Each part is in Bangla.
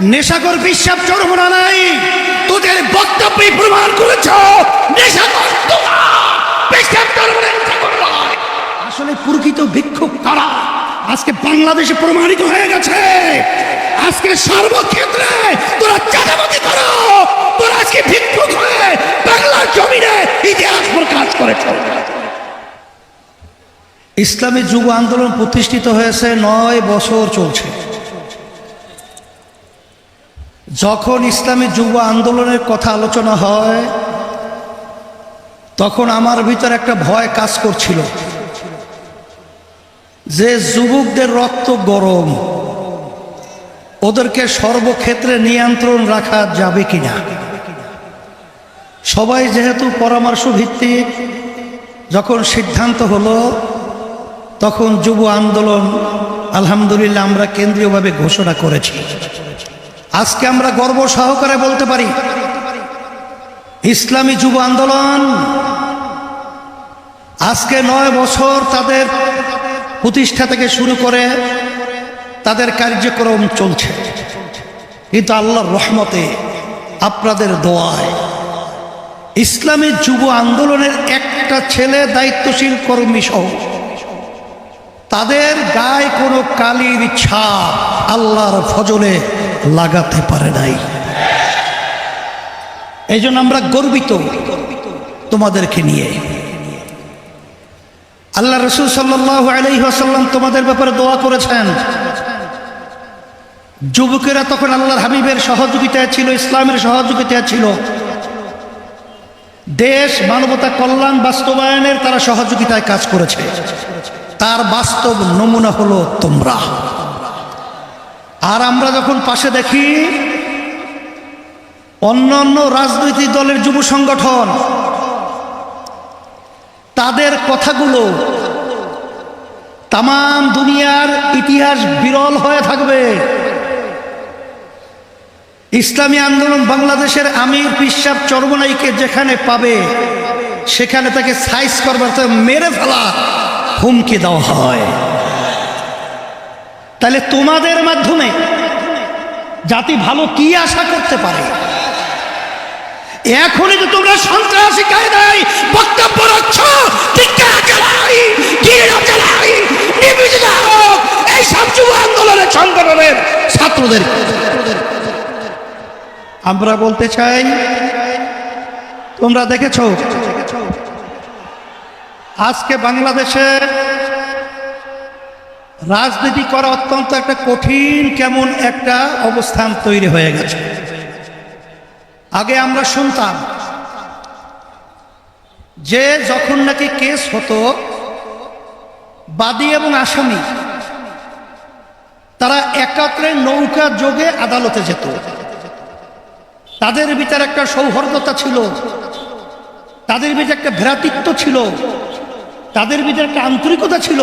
নেশাকর বিশ্বাস চরমনা নাই। তোদের বক্তব্যই প্রমাণ করেছ। নেশাকর তোরা। আসলে প্রকৃত ভিক্ষুক কারা আজকে বাংলাদেশে প্রমাণিত হয়ে গেছে। আজকে সর্বক্ষেত্রে তোরা চাঁদাবাজি করো। তোরা আজকে ভিক্ষুক হয়ে বাংলার জমিনে ইতিহাস প্রকাশ করেছ। ইসলামী যুব আন্দোলন প্রতিষ্ঠিত হয়েছে নয় বছর চলছে। যখন ইসলামী যুব আন্দোলনের কথা আলোচনা হয়, তখন আমার ভিতর একটা ভয় কাজ করছিল যে যুবকদের রক্ত গরম, ওদেরকে সর্বক্ষেত্রে নিয়ন্ত্রণ রাখা যাবে কিনা? সবাই যেহেতু পরামর্শ ভিত্তিক যখন সিদ্ধান্ত হলো, তখন যুব আন্দোলন, আলহামদুলিল্লাহ আমরা কেন্দ্রীয়ভাবে ঘোষণা করেছি। আজকে আমরা গর্ব সহকারে বলতে পারি, ইসলামী যুব আন্দোলন আজকে নয় বছর তাদের প্রতিষ্ঠা থেকে শুরু করে তাদের কার্যক্রম চলছে। কিন্তু আল্লাহর রহমতে আপনাদের দোয়ায় ইসলামী যুব আন্দোলনের একটা ছেলে দায়িত্বশীল কর্মী সহ তাদের গায়ে কোনো কালির ছাপ আল্লাহর ফজলে লাগাতে পারে নাই। এই আমরা গর্বিত তোমাদেরকে নিয়ে। আল্লাহ রসুল সাল্লাহ আলাইসাল্লাম তোমাদের ব্যাপারে দোয়া করেছেন। যুবকেরা তখন আল্লাহর হাবিবের সহযোগিতায় ছিল, ইসলামের সহযোগিতায় ছিল। দেশ, মানবতা, কল্যাণ, বাস্তবায়নের তারা সহযোগিতায় কাজ করেছে। তার বাস্তব নমুনা হলো তোমরা। আর আমরা যখন পাশে দেখি অন্য অন্য রাজনৈতিক দলের যুব সংগঠন, তাদের কথাগুলো তাম দুনিয়ার ইতিহাস বিরল হয়ে থাকবে। ইসলামী আন্দোলন বাংলাদেশের আমির পিসাব চর্মনাইকে যেখানে পাবে, সেখানে তাকে সাইজ করবার মেরে ফেলা হুমকি দেওয়া হয়। তাহলে তোমাদের মাধ্যমে জাতি ভালো কি আশা করতে পারে? এখনই তো তোমরা সন্ত্রাসী কায়দায় বক্তব্য রাখছ। আন্দোলনের ছাত্রদের। আমরা বলতে চাই, তোমরা দেখেছ, আজকে বাংলাদেশে রাজনীতি করা অত্যন্ত একটা কঠিন, কেমন একটা অবস্থান তৈরি হয়ে গেছে। আগে আমরা শুনতাম যে যখন নাকি কেস হতো, বাদী এবং আসামি, তারা একাত্রে নৌকা যোগে আদালতে যেত। তাদের ভিতরে একটা সৌহার্দ্যতা ছিল, তাদের ভিতরে একটা ভ্রাতৃত্ব ছিল, তাদের ভিতরে একটা আন্তরিকতা ছিল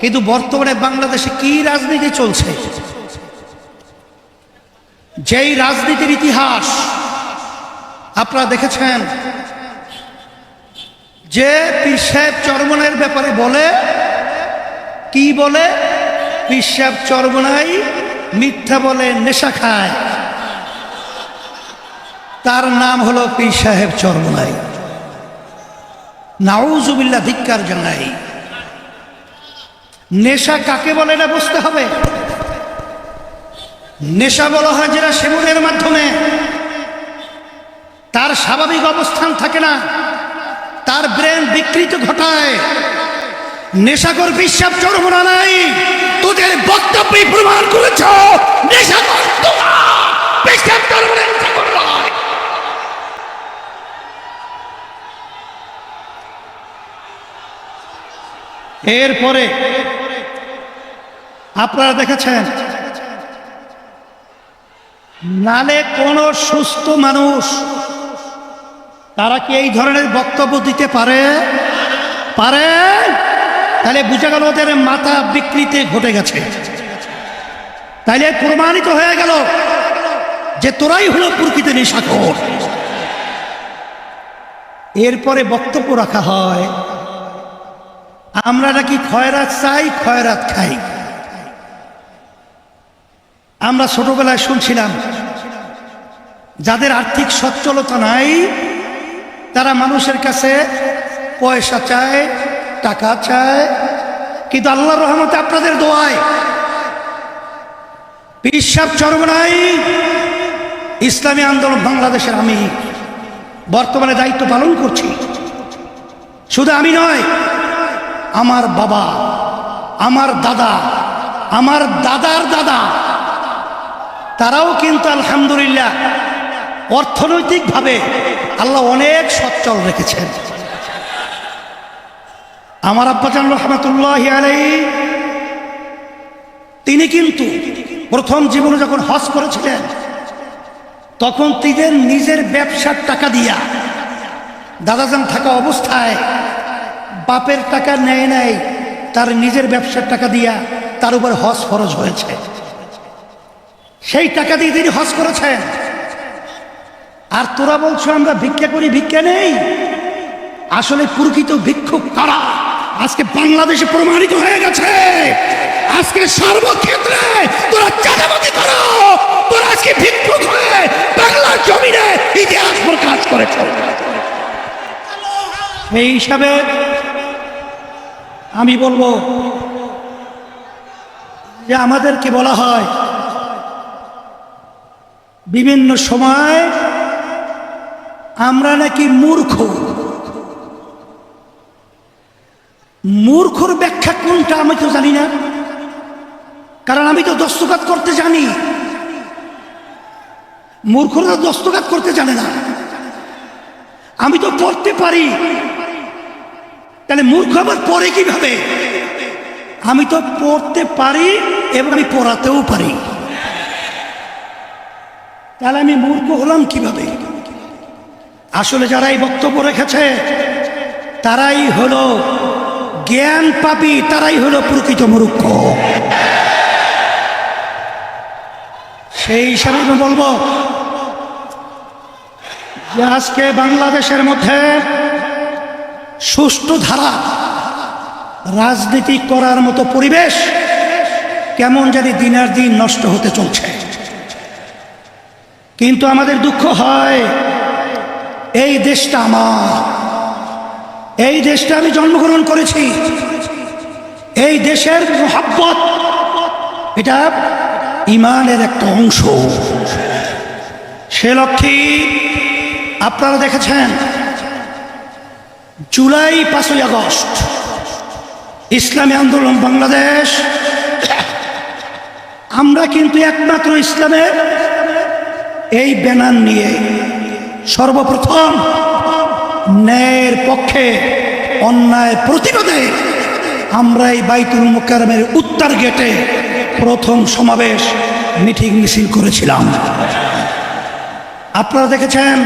কিন্তু বর্তমানে বাংলাদেশে কি রাজনীতি চলছে? যেই রাজনীতির ইতিহাস আপনারা দেখেছেন, যে পীর সাহেব চরমনের ব্যাপারে বলে, কি বলে? পীর সাহেব চরমনাই মিথ্যা বলে নেশা খায়। তার নাম হলো পীর সাহেব চরমনাই। নাউজুবিল্লা ধিক্কার জানাই। নেশা কাকে বলে না বুঝতে হবে। নেশা বলা হয় যেটা সেবনের মাধ্যমে। তার স্বাভাবিক অবস্থান থাকে না। তার ব্রেন বিকৃত ঘটায়। নেশাকর বিশ্বাস চরমনা নাই। তোদের বক্তব্যই প্রমাণ করেছ। নেশাকর তোরা বিশ্বাস চরমনা এরপরে আপনারা দেখেছেন, নালে কোন সুস্থ মানুষ, তারা কি এই ধরনের বক্তব্য দিতে পারে? পারে? তাহলে বুঝে গেল ওদের মাথা বিকৃতি ঘটে গেছে। তাইলে প্রমাণিত হয়ে গেল যে তোরাই হলো প্রকৃত নেশাখোর। এরপরে বক্তব্য রাখা হয় আমরা নাকি খয়রাত চাই, খয়রাত খাই? আমরা ছোটবেলায় শুনছিলাম, যাদের আর্থিক সচ্ছলতা নাই, তারা মানুষের কাছে পয়সা চায়, টাকা চায়, কিন্তু আল্লাহ রহমতে আপনাদের দোয়ায় পিসাব চরমনাই ইসলামী আন্দোলন বাংলাদেশের আমি বর্তমানে দায়িত্ব পালন করছি। শুধু আমি নয় আমার বাবা, আমার দাদা, আমার দাদার দাদা, তারাও কিন্তু আলহামদুলিল্লাহ অর্থনৈতিকভাবে আল্লাহ অনেক সচ্ছল রেখেছেন। আমার আব্বাজান রহমতুল্লাহ আলাই তিনি কিন্তু প্রথম জীবনে যখন হজ করেছিলেন, তখন তিনি নিজের ব্যবসার টাকা দিয়া দাদাজান থাকা অবস্থায় বাপের টাকা নেয় নাই, তার নিজের ব্যবসার টাকা দিয়া তার উপর হজ ফরজ হয়েছে। সেই টাকা দিয়ে তিনি হজ করেছেন। আর তোরা বলছো আমরা ভিক্ষা করি, ভিক্ষা নেই? আসলে প্রকৃত ভিক্ষুক কারা? আজকে বাংলাদেশে প্রমাণিত হয়ে গেছে। আজকে সর্বক্ষেত্রে তোরা চাঁদাবাদি করো। তোরা আজকে ভিক্ষুক হয়ে বাংলার জমিনে ইতিহাস প্রকাশ করেছ। এই হিসাবে আমি বলব যে আমাদেরকে বলা হয় বিভিন্ন সময় আমরা নাকি মূর্খ। মূর্খর ব্যাখ্যা কোনটা আমি তো জানি না। কারণ আমি তো দস্তকাত করতে জানি। মূর্খরা দস্তকাত করতে জানে না। আমি তো পড়তে পারি। তাহলে মূর্খ আবার পড়ে কীভাবে? আমি তো পড়তে পারি এবং আমি পড়াতেও পারি। তাহলে আমি মূর্খ হলাম কীভাবে? আসলে যারা এই বক্তব্য রেখেছে, তারাই হলো জ্ঞান পাপি, তারাই হলো প্রকৃত মূর্খ। সেই হিসাবে আমি বলব আজকে বাংলাদেশের মধ্যে সুষ্ঠু ধারা, রাজনীতি করার মতো পরিবেশ কেমন জানি দিনের দিন নষ্ট হতে চলছে। কিন্তু আমাদের দুঃখ হয়, এই দেশটা আমার, এই দেশটা আমি জন্মগ্রহণ করেছি, এই দেশের মোহাব্বত, এটা ইমানের একটা অংশ। সে লক্ষ্যে আপনারা দেখেছেন জুলাই পাঁচই আগস্ট, ইসলামী আন্দোলন বাংলাদেশ। আমরা কিন্তু একমাত্র ইসলামের এই ব্যানার নিয়ে সর্বপ্রথম ন্যায়ের পক্ষে অন্যায় প্রতিরোধে আমরা এই বাইতুল মোকারমের উত্তর গেটে প্রথম সমাবেশ মিটিং মিছিল করেছিলাম। আপনারা দেখেছেন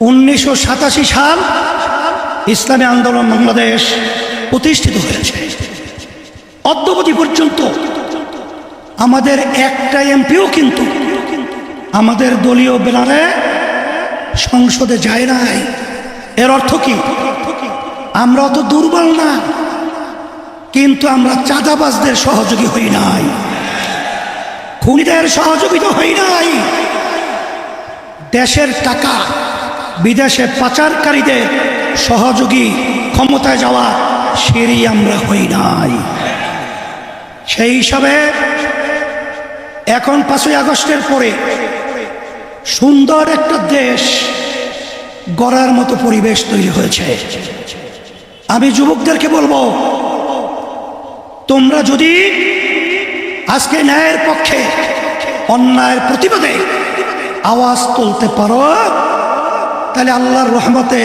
উনিশশো সাতাশি সাল ইসলামী আন্দোলন বাংলাদেশ প্রতিষ্ঠিত হয়েছে। অদ্যবধি পর্যন্ত আমাদের একটা এমপিও কিন্তু আমাদের দলীয় ব্যানারে সংসদে যায় নাই। এর অর্থ কি? আমরা অত দুর্বল না, কিন্তু আমরা চাঁদাবাজদের সহযোগী হই নাই। খুনিদের সহযোগিতা হই নাই। দেশের টাকা বিদেশে পাচারকারীদের সহযোগী ক্ষমতায় যাওয়া সেরই আমরা হই নাই। সেই হিসাবে এখন পাঁচই আগস্টের পরে সুন্দর একটা দেশ গড়ার মতো পরিবেশ তৈরি হয়েছে। আমি যুবকদেরকে বলব, তোমরা যদি আজকে ন্যায়ের পক্ষে অন্যায়ের প্রতিবাদে আওয়াজ তুলতে পারো তাহলে আল্লাহর রহমতে,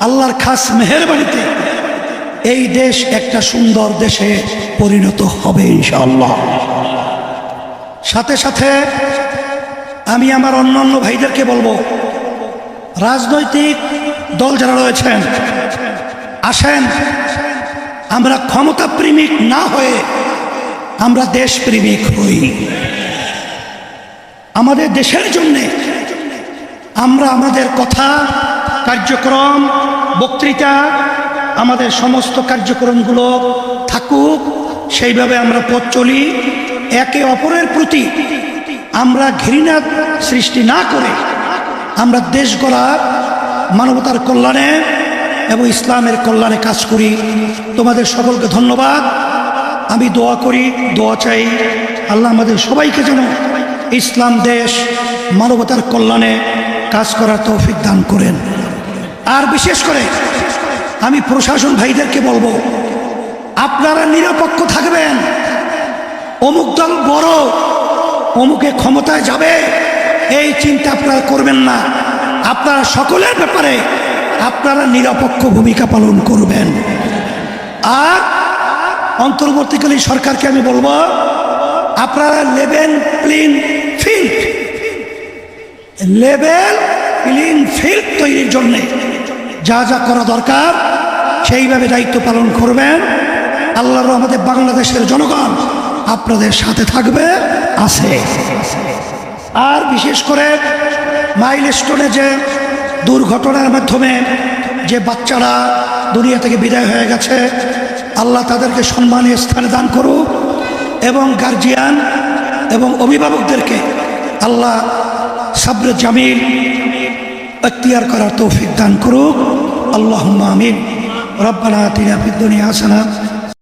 আল্লাহর খাস মেহরবানিতে এই দেশ একটা সুন্দর দেশে পরিণত হবে ইনশাআল্লাহ। সাথে সাথে আমি আমার অন্য অন্য ভাইদেরকে বলব, রাজনৈতিক দল যারা রয়েছেন, আসেন, আমরা ক্ষমতা প্রেমিক না হয়ে আমরা দেশ প্রেমিক হই। আমাদের দেশের জন্যে আমরা আমাদের কথা, কার্যক্রম, বক্তৃতা, আমাদের সমস্ত কার্যক্রমগুলো থাকুক, সেইভাবে আমরা পথ চলি। একে অপরের প্রতি আমরা ঘৃণা সৃষ্টি না করে আমরা দেশ গড়ার, মানবতার কল্যাণে এবং ইসলামের কল্যাণে কাজ করি। তোমাদের সকলকে ধন্যবাদ। আমি দোয়া করি, দোয়া চাই আল্লাহ আমাদের সবাইকে যেন ইসলাম দেশ, মানবতার কল্যাণে কাজ করার তৌফিক দান করেন। আর বিশেষ করে আমি প্রশাসন ভাইদেরকে বলব, আপনারা নিরপেক্ষ থাকবেন। অমুক দল বড়, অমুকে ক্ষমতায় যাবে, এই চিন্তা আপনারা করবেন না। আপনারা সকলের ব্যাপারে আপনারা নিরপেক্ষ ভূমিকা পালন করবেন। আর অন্তর্বর্তীকালীন সরকারকে আমি বলব, আপনারা level plain field. Level plain field তৈরির জন্য যা যা করা দরকার, সেইভাবে দায়িত্ব পালন করবেন। আল্লাহর আমাদের বাংলাদেশের জনগণ আপনাদের সাথে থাকবে, আছে। আর বিশেষ করে মাইল স্টোনে যে দুর্ঘটনার মাধ্যমে যে বাচ্চারা দুনিয়া থেকে বিদায় হয়ে গেছে, আল্লাহ তাদেরকে সম্মানীয় স্থানে দান করুক এবং গার্জিয়ান এবং অভিভাবকদেরকে আল্লাহ সাবরে জামিল এখতিয়ার করার তৌফিক দান করুক আল্লাহ আমিন রব্বানা তিনা ফিদ্দুনিয়া হাসানা